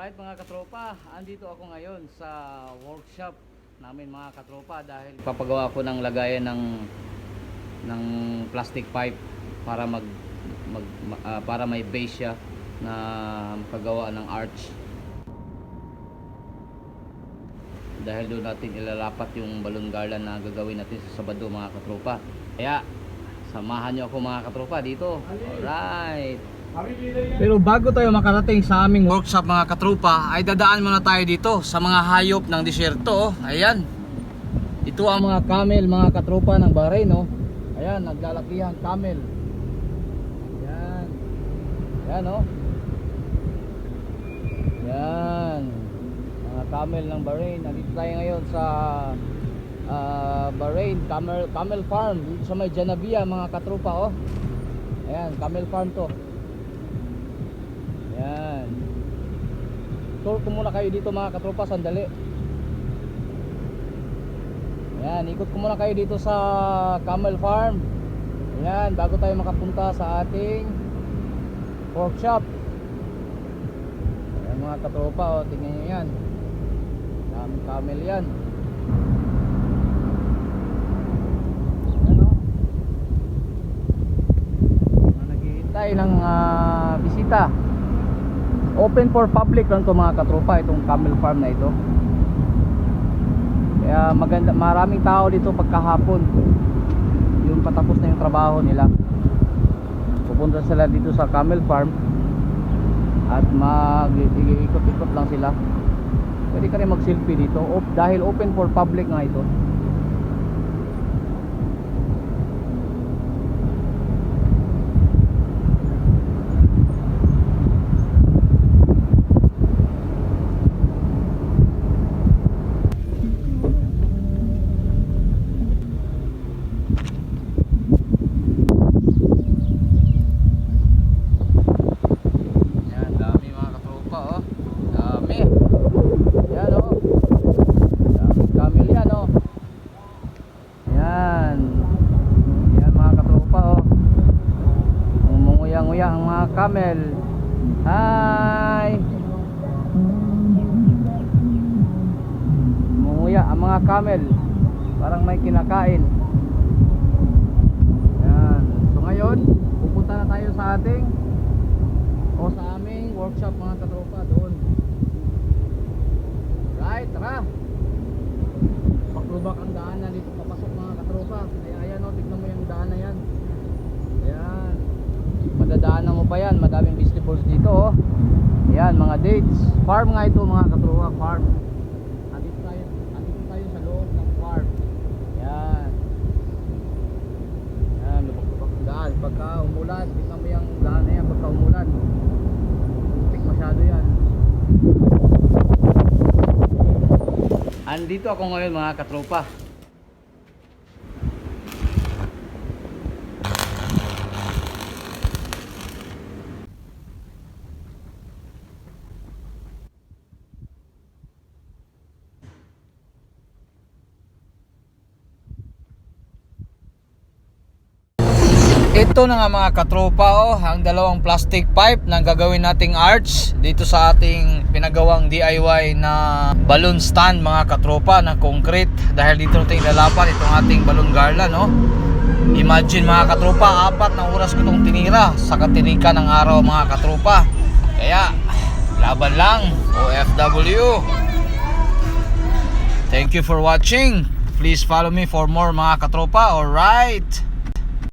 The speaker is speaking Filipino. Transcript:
Alright mga katropa, andito ako ngayon sa workshop namin mga katropa dahil papagawa ko ng lagayan ng ng plastic pipe para mag, mag ma- ah, para may base siya na makagawa ng arch. Dahil doon natin ilalapat yung balloon garland na gagawin natin sa Sabado mga katropa. Kaya samahan niyo ako mga katropa dito. Alright. Pero bago tayo makarating sa aming workshop mga katropa, ay dadaan muna tayo dito sa mga hayop ng disyerto. Ayan. Ito ang mga camel mga katropa ng Bahrain. Oh. Ayan, naglalakihan camel. Ayan. Ayan oh. Ayan. Mga camel ng Bahrain. Nandito tayo ngayon sa ah, Bahrain Camel, Camel Farm. Sa may Janabia mga katropa oh. Ayan, camel farm to. Yan. Tour ko muna kayo dito mga katropa, sandali. Yan, ikot ko muna kayo dito sa Camel Farm. Yan, bago tayo makapunta sa ating workshop. Yan mga katropa, oh, tingnan nyo yan. Daming camel yan. Oh. Naghihintay ng ah, bisita. Open for public lang to mga katropa itong camel farm na ito. Kaya maganda maraming tao dito pagkahapon. Yung patapos na yung trabaho nila. Pupunta sila dito sa camel farm at mag-ikot-ikot lang sila. Pwede ka rin mag-selfie dito op- dahil open for public nga ito. Yan, dami mga katropa oh. Dami. Yan oh. Dami camel yan oh. Yan. Yan mga katropa oh. Umunguya-nguya ang mga camel. Hi. Umunguya ang mga camel. Parang may kinakain. Yan. So ngayon, pupunta na tayo sa ating o sa aming workshop mga katropa doon right tara paklubak ang daan na dito mga katropa kaya ayan o tignan mo yung daan na yan ayan madadaanan mo pa yan vegetables dito oh. Ayan mga dates. Farm nga ito mga katropa farm. Andito tayo, andito tayo sa loob ng farm. Ayan. Ayan lubak-lubak ang daan. Pagka umulan tignan mo yung daan na yan? Pagka umulan Putik masyado yan. Andito ako ngayon mga katropa. Ito na nga mga katropa oh, ang dalawang plastic pipe na gagawin nating arch dito sa ating pinagawang DIY na balloon stand mga katropa na concrete dahil dito natin ilalapat itong ating balloon garland no. Imagine mga katropa, apat na oras ko itong tinira sa katirikan ng araw mga katropa. Kaya laban lang OFW. Thank you for watching. Please follow me for more mga katropa. Alright.